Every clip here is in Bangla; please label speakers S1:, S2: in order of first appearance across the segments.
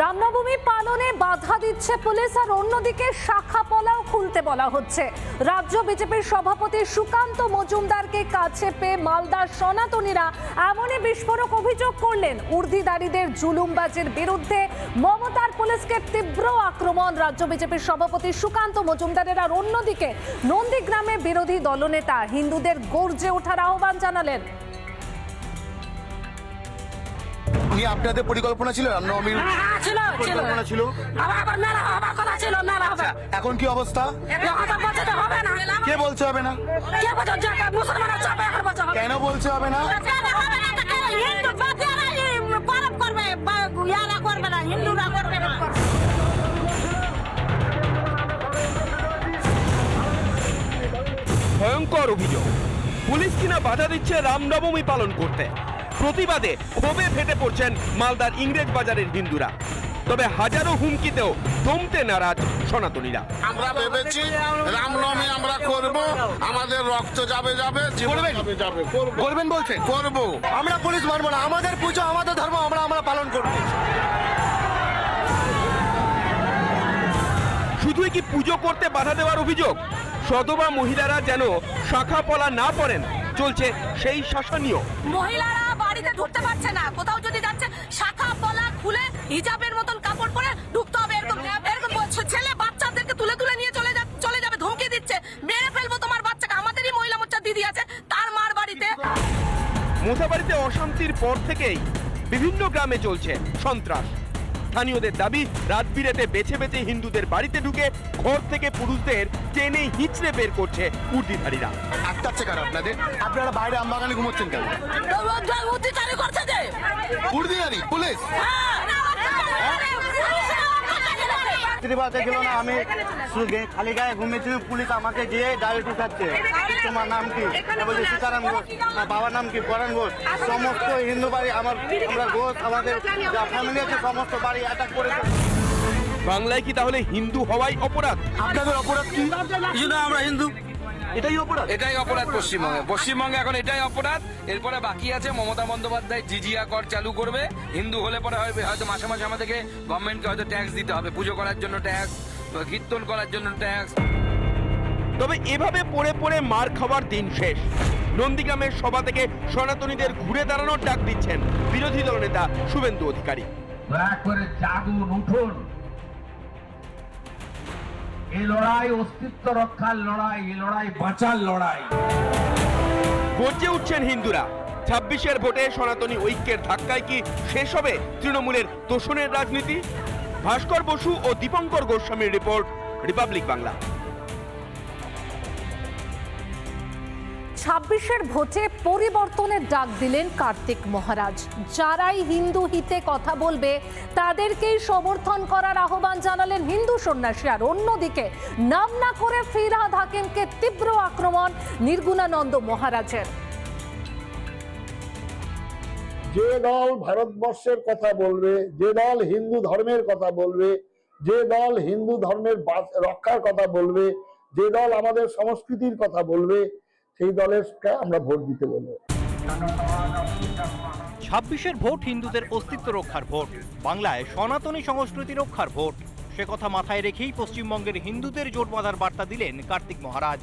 S1: রামনবমী পালনে বাধা দিচ্ছে পুলিশ আর অন্যদিকে শাখা পলাও খুলতে বলা হচ্ছে। রাজ্য বিজেপির সভাপতি সুকান্ত মজুমদারকে কাছে পেয়ে মালদার সনাতনীরা এমনই বিস্ফোরক অভিযোগ করলেন। উর্দিদারীদের জুলুমবাজের বিরুদ্ধে মমতার পুলিশকে তীব্র আক্রমণ। রাজ্য বিজেপির সভাপতি সুকান্ত মজুমদারের আর অন্যদিকে নন্দীগ্রামে বিরোধী দলনেতা হিন্দুদের গর্জে ওঠার আহ্বান জানালেন।
S2: নিয়ে আপনাদের পরিকল্পনা ছিল রামনবমীর
S3: হ্যাঁ, ছিল ছিল।
S2: পরিকল্পনা ছিল?
S3: আবার আবার মেলা হবার কথা ছিল মেলা হবে।
S2: এখন কি অবস্থা?
S3: এখন তো বলছে তো হবে না।
S2: কে বলছে হবে না?
S3: কে বলছে যে মুসলমানের চাপে এখন বলছে হবে
S2: কেন বলছে হবে না?
S3: কেন হবে না? তো কেন? হিন্দু বাচ্চারা এই পালন করবে বা- ইয়ারা করবে না হিন্দুরা করবে না।
S4: ভয়ঙ্কর অভিযোগ। পুলিশ কিনা বাধা দিচ্ছে রামনবমী পালন করতে। প্রতিবাদে ক্ষোভে ফেটে পড়ছেন মালদার ইংরেজ বাজারের হিন্দুরা। তবে হাজারো হুমকিতেও দমতে নারাজ সনাতনীরা।
S5: আমরা ভেবেছি রামনবমী আমরা করব আমাদের রক্ত যাবে যাবে
S2: করবেন?
S5: করব।
S2: করবেন বলছেন?
S5: করব।
S2: আমরা পুলিশ মানবো না আমাদের পুজো আমাদের ধর্ম আমরা আমরা পালন করব।
S4: শুধুই কি পুজো করতে বাধা দেওয়ার অভিযোগ? সদবা মহিলারা যেন শাখা পলা না পড়েন চলছে সেই শাসনীয়।
S3: মহিলারা ঢুকতে পারছে না। কোথাও যদি যাচ্ছে, শাখা, পলা খুলে হিজাবের মতন কাপড় পরে ঢুকতে হবে। এরকম এরকম ছেলে বাচ্চাদেরকে তুলে তুলে নিয়ে চলে চলে যাবে, ধমকে দিচ্ছে। মেরে ফেলব তোমার বাচ্চাকে। আমাদেরই মহিলা মোর্চার দিদি আছে, তার মার বাড়িতে।
S4: মোথাবাড়িতে অশান্তির পর থেকেই বিভিন্ন গ্রামে চলছে সন্ত্রাস। স্থানীয়দের দাবি, রাত বিরেতে বেছে বেছে হিন্দুদের বাড়িতে ঢুকে ঘর থেকে পুরুষদের টেনে হিঁচড়ে বের করছে উর্দিধারীরা
S2: আটকাচ্ছে কার আপনাদের? আপনারা বাইরে আমবাগানে ঘুমোচ্ছেন কেন?
S3: অত্যাচারী করছে যে
S2: উর্দিয়ারি পুলিশ
S6: রাত্রিবাসে ছিল না আমি খালি গায়ে ঘুমিয়েছি পুলিশ আমাকে গিয়ে ডাইরেক্ট উঠাচ্ছে তোমার নাম কি? বলছি সীতারাম ঘোষ। আমার বাবার নাম কি? পরাণ ঘোষ। সমস্ত হিন্দু বাড়ি আমার আমরা ঘোষ আমাদের যা ফ্যামিলি আছে সমস্ত বাড়ি অ্যাটাক করেছে।
S4: বাংলায় কি তাহলে হিন্দু হওয়াই অপরাধ?
S2: আপনাদের অপরাধ কি?
S6: আমরা হিন্দু।
S2: এটাই অপরাধ।
S7: এটাই অপরাধ পশ্চিমবঙ্গে। পশ্চিমবঙ্গে এখন এটাই অপরাধ। এরপরে বাকি আছে মমতা বন্দ্যোপাধ্যায় জিজিয়া কর চালু করবে। হিন্দু হলে পরে হবে হয়তো মাসে মাসে আমাদেরকে গভর্নমেন্টকে হয়তো ট্যাক্স দিতে হবে। পুজো করার জন্য ট্যাক্স কীর্তন করার জন্য ট্যাক্স
S4: তবে এভাবে পড়ে পড়ে মার খাওয়ার দিন শেষ। নন্দীগ্রামের সভা থেকে সনাতনীদের ঘুরে দাঁড়ানোর ডাক দিচ্ছেন বিরোধী দলনেতা শুভেন্দু অধিকারী।
S8: দয়া করে জাগুন উঠুন এই লড়াই অস্তিত্ব রক্ষার লড়াই, এই লড়াই বাঁচার লড়াই।
S4: গর্জে উঠছেন হিন্দুরা। ছাব্বিশের ভোটে সনাতনী ঐক্যের ধাক্কায় কি শেষ হবে তৃণমূলের তোষণের রাজনীতি? ভাস্কর বসু ও দীপঙ্কর গোস্বামীর রিপোর্ট, রিপাবলিক বাংলা।
S1: ছাব্বিশের ভোটে পরিবর্তনের ডাক দিলেন কার্তিক মহারাজ। যারাই হিন্দু হিতে কথা বলবে, তাদেরকেই সমর্থন করার আহ্বান জানালেন হিন্দু সন্ন্যাসী। আর অন্যদিকে, নাম না করে ফিরহাদ হাকিমকে তীব্র আক্রমণ নির্গুণানন্দ মহারাজের।
S9: যে দল ভারতবর্ষের কথা বলবে, যে দল হিন্দু ধর্মের কথা বলবে, যে দল হিন্দু ধর্মের রক্ষার কথা বলবে, যে দল আমাদের সংস্কৃতির কথা বলবে সেই দলেরকে আমরা ভোট দিতে বলব।
S10: ছাব্বিশের ভোট হিন্দুদের অস্তিত্ব রক্ষার ভোট। বাংলায় সনাতনী সংস্কৃতি রক্ষার ভোট। সে কথা মাথায় রেখেই পশ্চিমবঙ্গের হিন্দুদের জোট বাঁধার বার্তা দিলেন কার্তিক মহারাজ।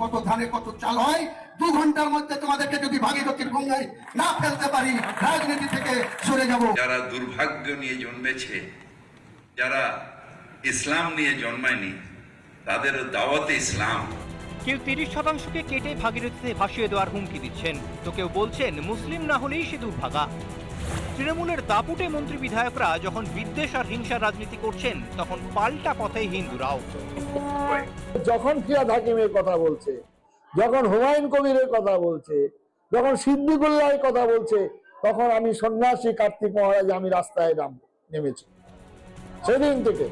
S11: কত ধানে কত চাল হয়? দু ঘণ্টার মধ্যে তোমাদেরকে যদি ভাগীরথীর গঙ্গায় না ফেলতে পারি রাজনীতি থেকে সরে যাব।
S12: যারা দুর্ভাগ্য নিয়ে জন্মেছে যারা ইসলাম নিয়ে জন্মায়নি তাদের দাওয়াতে ইসলাম।
S10: কেউ তিরিশ শতাংশকে কেটে ভাগীরথীতে ভাসিয়ে দেওয়ার হুমকি দিচ্ছেন। তো কেউ বলছেন, মুসলিম না হলেই সে দুর্ভাগা। তৃণমূলের দাপুটে মন্ত্রী বিধায়করা যখন বিদ্বেষ আর হিংসার রাজনীতি করছেন, তখন পাল্টা পথে হিন্দুরাও।
S9: যখন ফিয়াদ হাকিমের কথা বলছে, যখন হুমায়ুন কবিরের কথা বলছে, যখন সিদ্দিকুল্লাহর কথা বলছে, তখন আমি সন্ন্যাসী কার্তিক মহারাজ, আমি রাস্তায় নাম, নেমেছি। সেদিন থেকে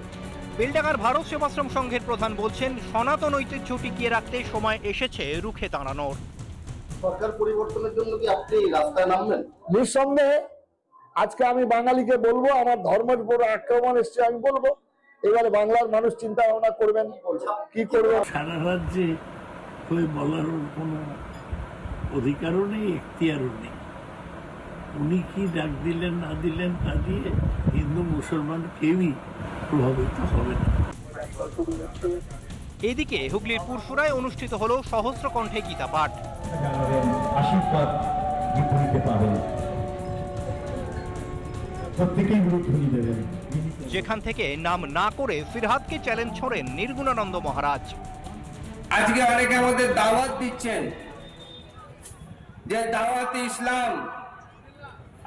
S10: বেলডাঙ্গার ভারত সেবাশ্রম সংঘের প্রধান বলছেন সনাতন ঐতিহ্য টিকিয়ে রাখতে সময় এসেছে রুখে দাঁড়ানোর।
S6: সরকার পরিবর্তনের জন্য কি আপনি রাস্তায় নামবেন?
S9: নিঃসন্দেহে আজকে আমি বাঙালিকে বলব আমার ধর্মের উপর আক্রমণ এসছে আমি বলব এবারে বাংলার মানুষ চিন্তা ভাবনা করবেন কি করবেন?
S8: সারা রাজ্যে হয়ে বলার কোনো অধিকারও নেই এখতিয়ারও নেই।
S13: উনি কি ডাক দিলেন না দিলেন তা দিয়ে হিন্দু মুসলমান কেউই প্রভাবিত হবে না।
S10: এদিকে হুগলির পুরসুরায় অনুষ্ঠিত হল সহস্র কণ্ঠে গীতা পাঠ।
S13: আশীর্বাদ পাবেন প্রত্যেকেই গুরুধ্বনি দেবেন
S10: যেখান থেকে নাম না করে ফিরহাদকে চ্যালেঞ্জ ছড়েন নির্গুণানন্দ মহারাজ।
S14: আজকে অনেকে আমাদের দাওয়াত দিচ্ছেন যে দাওয়াতে ইসলাম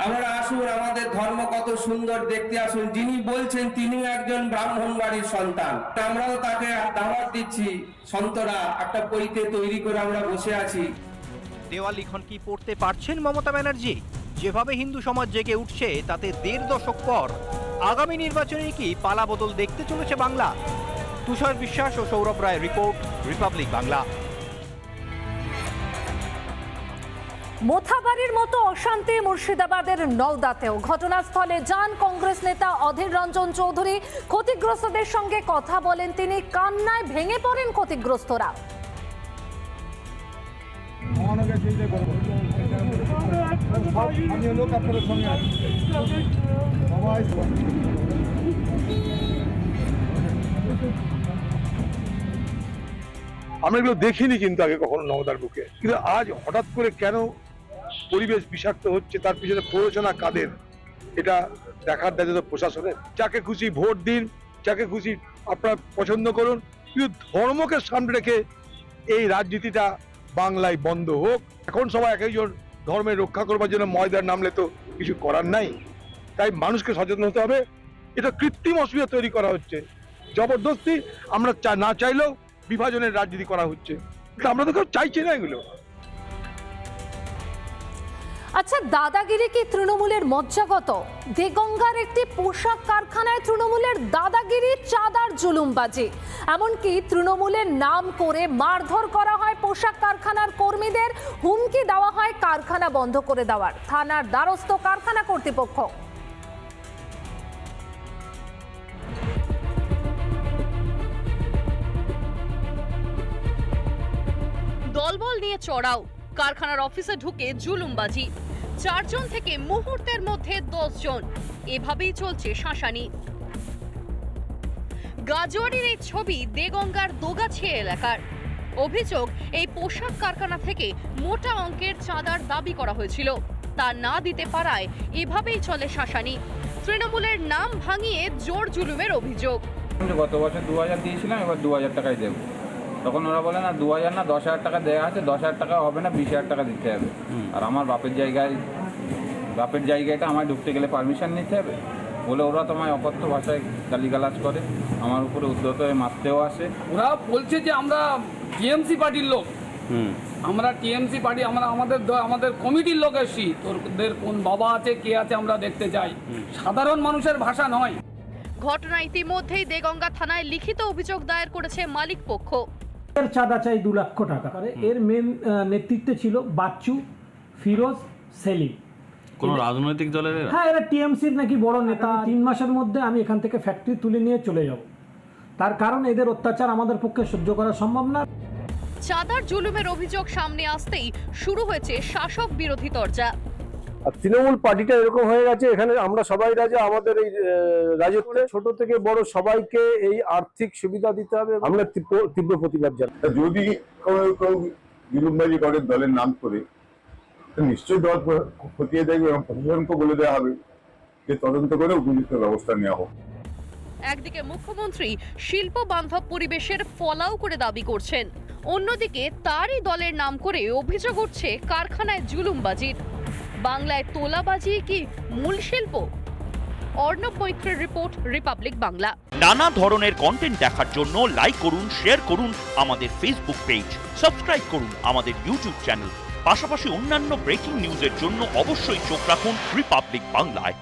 S14: আমরা আসুন, আমাদের ধর্ম কত সুন্দর, দেখতে আসুন। যিনি বলছেন, তিনি একজন ব্রাহ্মণ বাড়ির সন্তান আমরাও তাকে দাওয়াত দিচ্ছি, সন্তরা, একটা বইতে তৈরি করে আমরা বসে আছি।
S10: দেওয়াল লিখন কি পড়তে পারছেন মমতা ব্যানার্জি? যেভাবে হিন্দু সমাজ জেগে উঠছে, তাতে দেড় দশক পর আগামী নির্বাচনে কি পালা বদল দেখতে চলেছে বাংলা? তুষার বিশ্বাস ও সৌরভ রায় রিপোর্ট, রিপাবলিক বাংলা।
S1: মোথাবাড়ির মতো অশান্তি মুর্শিদাবাদের নওদাতেও। ঘটনাস্থলে যান কংগ্রেস নেতা অধীর রঞ্জন চৌধুরী। ক্ষতিগ্রস্তদের সঙ্গে কথা বলেন তিনি। কান্নায় ভেঙে পড়েন ক্ষতিগ্রস্তরা।
S9: আমরা এগুলো দেখিনি কিন্তু আগে কখনো নওদার বুকে। কিন্তু আজ হঠাৎ করে কেন পরিবেশ বিষাক্ত হচ্ছে, তার পিছনে প্ররোচনা কাদের? এটা দেখার দায়িত্ব তো প্রশাসনের। যাকে খুশি ভোট দিন, যাকে খুশি আপনার পছন্দ করুন, কিন্তু ধর্মকে সামনে রেখে এই রাজনীতিটা বাংলায় বন্ধ হোক। এখন সবাই এক একজন ধর্মের রক্ষা করবার জন্য ময়দার নামলে তো কিছু করার নাই। তাই মানুষকে সচেতন হতে হবে। এটা কৃত্রিম অসুবিধা তৈরি করা হচ্ছে। জবরদস্তি আমরা না চাইলেও বিভাজনের রাজনীতি করা হচ্ছে। আমরা তো কেউ চাইছি না এগুলো।
S1: আচ্ছা দাদাগিরি কি তৃণমূলের মজ্জাগত? দেগঙ্গার একটি পোশাক কারখানায় তৃণমূলের দাদাগিরি চাঁদার জুলুমবাজি। এমনকি তৃণমূলের নাম করে মারধর করা হয় পোশাক কারখানার কর্মীদের, হুমকি দেওয়া হয় কারখানা বন্ধ করে দেওয়ার। থানার দ্বারস্থ কারখানা কর্তৃপক্ষ।
S15: দলবল নিয়ে চড়াও। কারখানার অফিসে ঢুকে জুলুমবাজি। চারজন থেকে মুহূর্তের মধ্যে দশ জন এভাবেই চলছে শাসানি। গাজোয়ারির এই ছবি দেগঙ্গার দোগাছি এলাকার। অভিযোগ, এই পোশাক কারখানা থেকে মোটা অঙ্কের চাঁদার দাবি করা হয়েছিল। তা না দিতে পারায় এভাবেই চলে শাসানি। তৃণমূলের নাম ভাঙিয়ে জোর জুলুমের অভিযোগ।
S14: গত বছর দু হাজার দিয়েছিলাম, এবার দু হাজার টাকাই দেবো। তখন ওরা বলে না দু হাজার না দশ হাজার টাকা দেওয়া আছে দশ হাজার টাকা হবে না বিশ হাজার টাকা দিতে হবে। আর আমার বাপের জায়গায় বাপের জায়গাটা আমায় ঢুকতে গেলে পারমিশন নিতে হবে। বলে ওরা তোমায় অকথ্য ভাষায় গালিগালাজ করে। আমার উপরে উদ্যত হয়ে মারতেও আসে।
S13: ওরা বলছে যে আমরা টিএমসি পার্টির লোক। আমরা টিএমসি পার্টি আমরা আমাদের আমাদের কমিটির লোক এসছি। তোদের কোন বাবা আছে কে আছে আমরা দেখতে চাই। সাধারণ মানুষের ভাষা নয়।
S15: ঘটনা ইতিমধ্যেই দেগঙ্গা থানায় লিখিত অভিযোগ দায়ের করেছে মালিক পক্ষ।
S13: এর চাঁদা চাই দু লক্ষ টাকা। এর মেন নেতৃত্বে ছিল বাচ্চু ফিরোজ সেলিম।
S14: কোনো রাজনৈতিক দলের
S13: হ্যাঁ এরা টিএমসির নাকি বড় নেতা। তিন মাসের মধ্যে আমি এখান থেকে ফ্যাক্টরি তুলে নিয়ে চলে যাব। তার কারণ এদের অত্যাচার আমাদের পক্ষে সহ্য করা সম্ভব না।
S15: চাঁদার জুলুমের অভিযোগ সামনে আসতেই শুরু হয়েছে শাসক বিরোধী তরজা।
S9: আর তৃণমূল পার্টিটা এরকম হয়ে গেছে এখানে আমরা সবাই রাজা আমাদের এই রাজত্বে ছোট থেকে বড় সবাইকে এই আর্থিক সুবিধা দিতে হবে আমরা তীব্র প্রতিবাদ জানাই।
S16: যদি কেউ বিলুমবাজি করে দলের নাম করে নিশ্চয়ই দল খতিয়ে দেখবে এবং প্রশাসনকে বলে দেওয়া হবে যে তদন্ত করে উপযুক্ত ব্যবস্থা নেওয়া হোক।
S15: একদিকে মুখ্যমন্ত্রী শিল্প বান্ধব পরিবেশের ফলাও করে দাবি করছেন অন্যদিকে তারই দলের নাম করে অভিযোগ উঠছে কারখানায় জুলুমবাজির। বাংলায় তোলাবাজি কি মূল শিল্প? অর্ণব মৈত্রের রিপোর্ট, রিপাবলিক বাংলা।
S17: নানা ধরনের কন্টেন্ট দেখার জন্য লাইক করুন শেয়ার করুন আমাদের ফেসবুক পেজ সাবস্ক্রাইব করুন আমাদের ইউটিউব চ্যানেল পাশাপাশি অন্যান্য ব্রেকিং নিউজের জন্য অবশ্যই চোখ রাখুন রিপাবলিক বাংলায়।